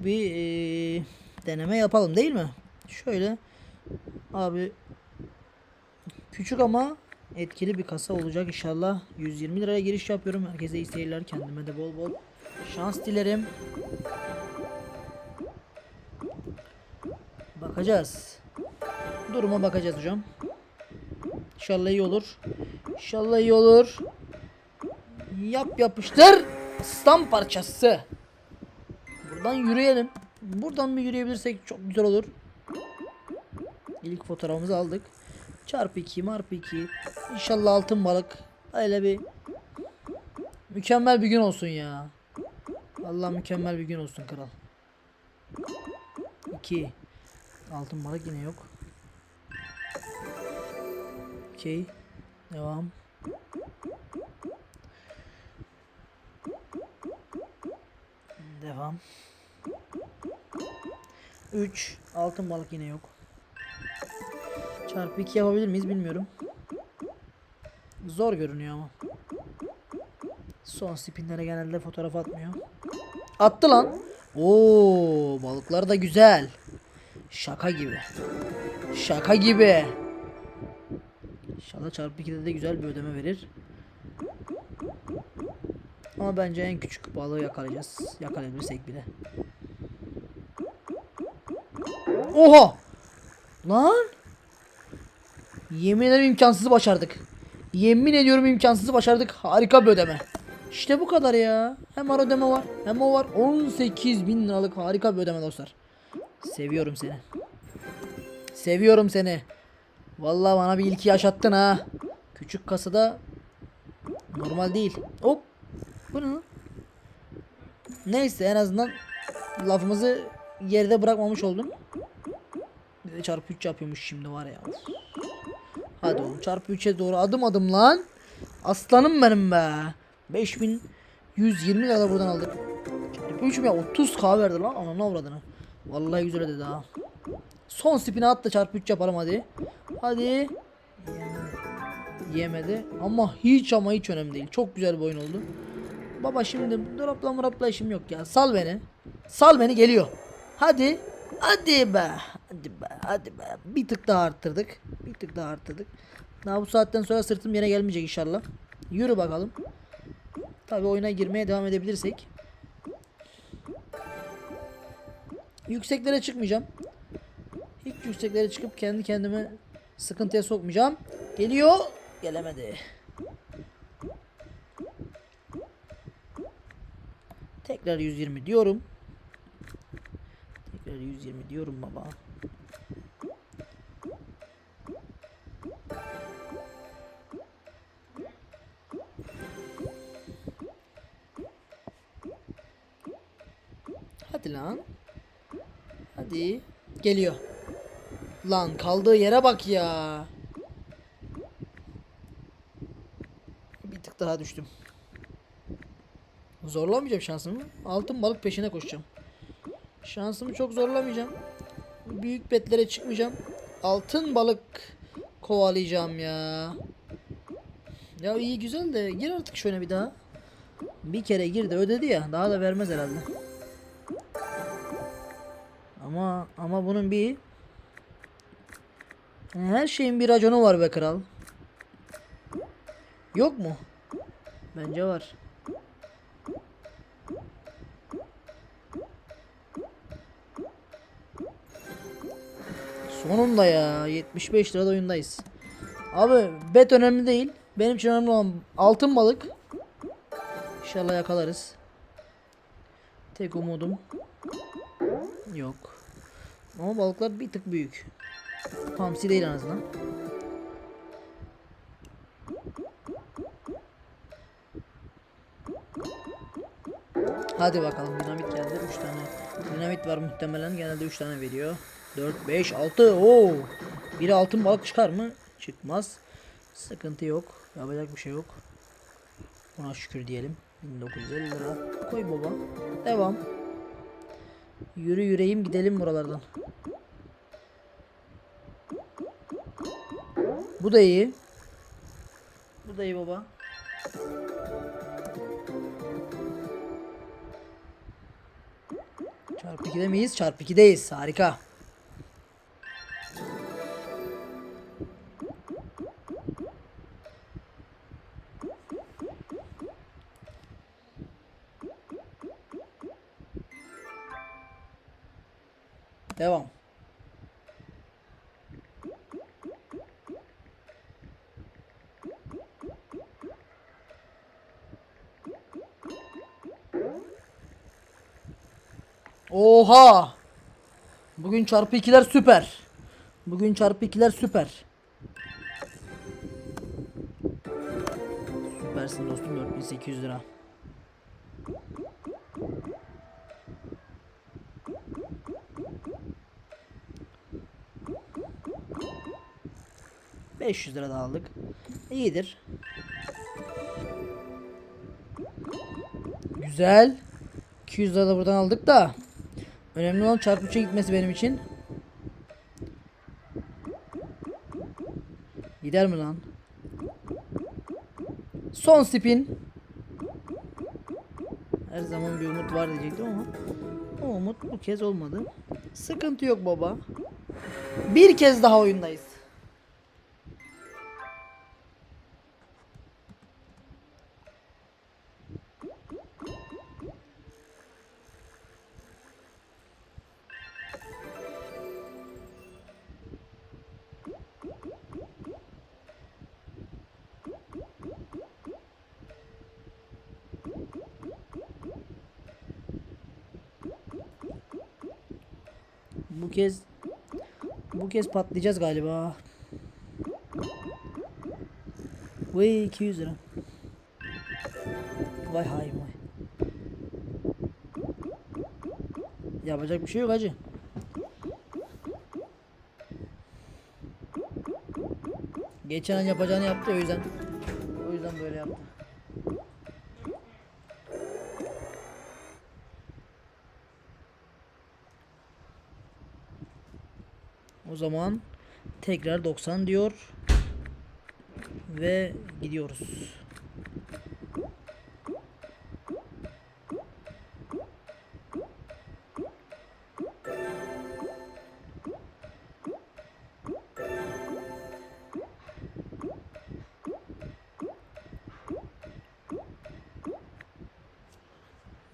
bir eee, deneme yapalım değil mi? Şöyle abi küçük ama etkili bir kasa olacak inşallah. 120 liraya giriş yapıyorum. Herkese iyi seyirler. Kendime de bol bol şans dilerim. Bakacağız. Duruma bakacağız hocam. İnşallah iyi olur. İnşallah iyi olur. Yap yapıştır. Aslan parçası. Buradan yürüyelim. Buradan bir yürüyebilirsek çok güzel olur. İlk fotoğrafımızı aldık. Çarpı 2, marpı 2. İnşallah altın balık. Öyle bir mükemmel bir gün olsun ya. Allah mükemmel bir gün olsun kral. 2. Altın balık yine yok. Okey. Devam. Devam. 3. Altın balık yine yok. Çarpı 2 yapabilir miyiz bilmiyorum. Zor görünüyor ama. Son spinlere genelde fotoğraf atmıyor. Attı lan. Oo, balıklar da güzel. Şaka gibi. Şaka gibi. İnşallah çarpı 2'de de güzel bir ödeme verir. Ama bence en küçük balığı yakalayacağız. Yakalayabilirsek bile. Oha! Lan! Yemin ederim imkansızı başardık. Yemin ediyorum imkansızı başardık. Harika bir ödeme. İşte bu kadar ya. Hem ara ödeme var hem o var. 18 bin liralık harika bir ödeme dostlar. Seviyorum seni. Seviyorum seni. Vallahi bana bir ilki yaşattın ha. Küçük kasada normal değil. Hop. Bu ne lan? Neyse en azından lafımızı geride bırakmamış oldum. Bir de çarpı 3 yapıyormuş şimdi var ya. Hadi oğlum çarpı 3'e doğru adım adım lan. Aslanım benim be. 5120 lira buradan aldık. Çarpı 3 mü ya 30k verdi lan ananı avradını. Vallahi güzel ödedi ha. Son spin'e at da çarpı 3 yapalım hadi. Hadi. Yemedi. Ama hiç ama hiç önemli değil. Çok güzel bir oyun oldu. Baba şimdi dropla mırapla işim yok ya. Sal beni. Sal beni geliyor. Hadi. Hadi be. Hadi be. Hadi be. Bir tık daha arttırdık. Bir tık daha arttırdık. Daha bu saatten sonra sırtım yere gelmeyecek inşallah. Yürü bakalım. Tabi oyuna girmeye devam edebilirsek. Yükseklere çıkmayacağım. Hiç yükseklere çıkıp kendi kendime sıkıntıya sokmayacağım. Geliyor. Gelemedi. Tekrar 120 diyorum. Tekrar 120 diyorum baba. Hadi lan. Hadi. Geliyor. Lan kaldığı yere bak ya. Bir tık daha düştüm. Zorlamayacağım şansımı. Altın balık peşine koşacağım. Şansımı çok zorlamayacağım. Büyük betlere çıkmayacağım. Altın balık kovalayacağım ya. Ya iyi güzel de gir artık şöyle bir daha. Bir kere girdi ödedi ya. Daha da vermez herhalde. Ama ama bunun bir her şeyin bir raconu var be kral. Yok mu? Bence var. Sonunda ya 75 lirada oyundayız. Abi bet önemli değil. Benim için önemli olan altın balık. İnşallah yakalarız. Tek umudum yok. Ama balıklar bir tık büyük. Hamsi değil en azından. Hadi bakalım dinamit geldi 3 tane. Dinamit var muhtemelen genelde 3 tane veriyor. 4 5 6 Oo! Biri altın balık çıkar mı? Çıkmaz. Sıkıntı yok. Yapacak bir şey yok. Buna şükür diyelim. 1950 lira. Koy baba. Devam. Yürü yüreğim gidelim buralardan. Bu da iyi. Bu da iyi baba. Çarpı 2'de miyiz? Çarpı 2'deyiz. Harika. Devam. Oha! Bugün çarpı ikiler süper. Bugün çarpı ikiler süper. Süpersin dostum 4800 lira. ...500 lira da aldık. İyidir. Güzel. 200 lira da buradan aldık da. Önemli olan çarpı 3'e gitmesi benim için. Gider mi lan? Son spin. Her zaman bir umut var diyecektim ama o umut bu kez olmadı. Sıkıntı yok baba. Bir kez daha oyundayız. Bu kez bu kez patlayacağız galiba. Vay 200 lira. Vay hay vay. Yapacak bir şey yok hacı. Geçen an yapacağını yaptı o yüzden. O yüzden böyle yaptı. Zaman tekrar 90 diyor. Ve gidiyoruz.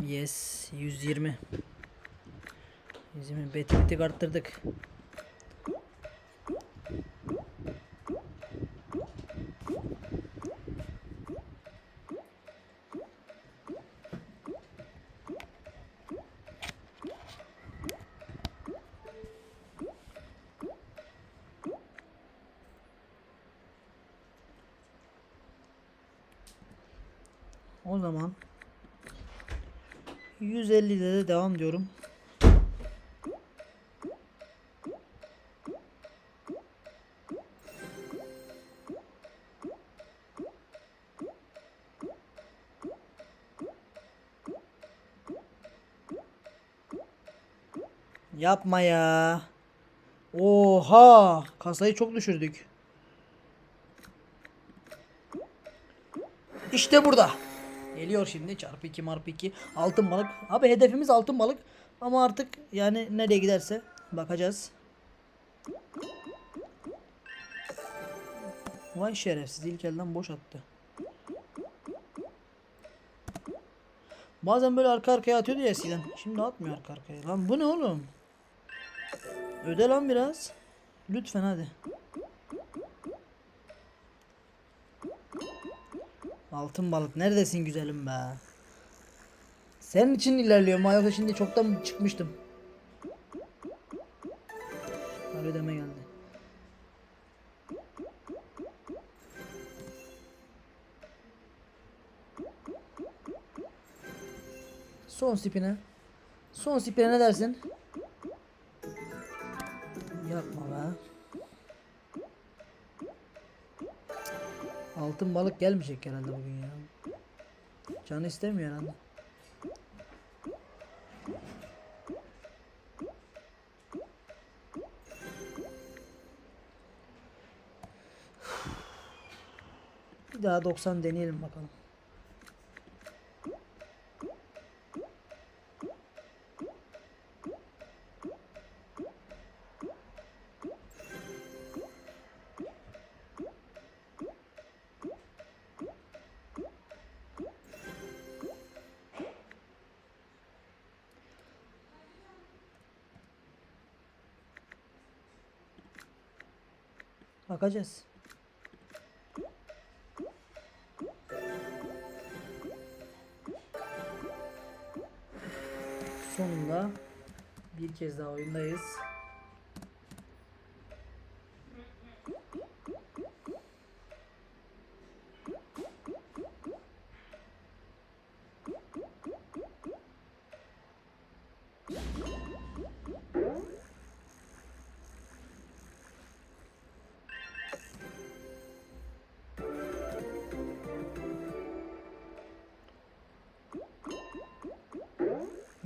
Yes 120 120 beti beti arttırdık. O zaman 150 ile de devam diyorum. Yapma ya. Oha! Kasayı çok düşürdük. İşte burada. Geliyor şimdi çarpı 2 marpı 2 altın balık. Abi hedefimiz altın balık ama artık yani nereye giderse bakacağız. Vay şerefsiz ilk elden boş attı. Bazen böyle arka arkaya atıyordu ya eskiden. Şimdi atmıyor arka arkaya. Lan bu ne oğlum? Öde lan biraz. Lütfen hadi. Altın balık neredesin güzelim be? Senin için ilerliyorum ha yoksa şimdi çoktan çıkmıştım. Ödeme geldi. Son spine. Son spine ne dersin? Yapma be. Altın balık gelmeyecek herhalde bugün ya. Canı istemiyor herhalde. Bir daha 90 deneyelim bakalım. Bakacağız. Sonunda bir kez daha oyundayız.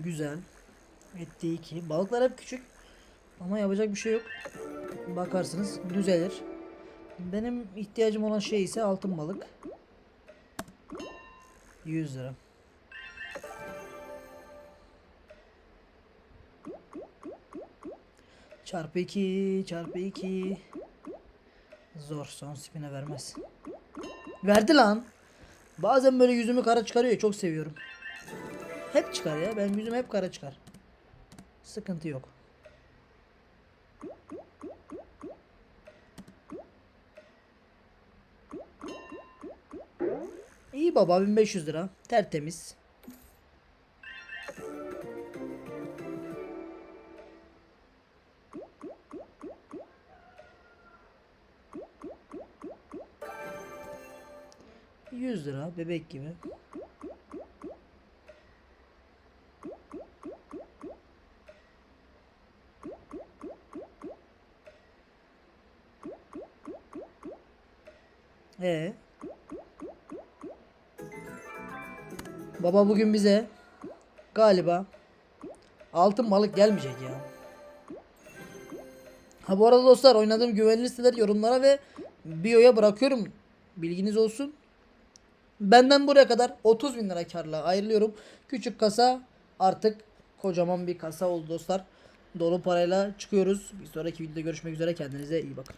Güzel. Etti iki. Balıklar hep küçük. Ama yapacak bir şey yok. Bakarsınız düzelir. Benim ihtiyacım olan şey ise altın balık. 100 lira. Çarpı 2 çarpı 2 Zor son spine vermez. Verdi lan. Bazen böyle yüzümü kara çıkarıyor çok seviyorum. Hep çıkar ya. Ben yüzüm hep kara çıkar. Sıkıntı yok. İyi baba 1500 lira. Tertemiz. Yüz lira bebek gibi. Baba bugün bize galiba altın balık gelmeyecek ya. Ha bu arada dostlar oynadığım güvenli siteler yorumlara ve bio'ya bırakıyorum. Bilginiz olsun. Benden buraya kadar 30 bin lira karla ayrılıyorum. Küçük kasa artık kocaman bir kasa oldu dostlar. Dolu parayla çıkıyoruz. Bir sonraki videoda görüşmek üzere. Kendinize iyi bakın.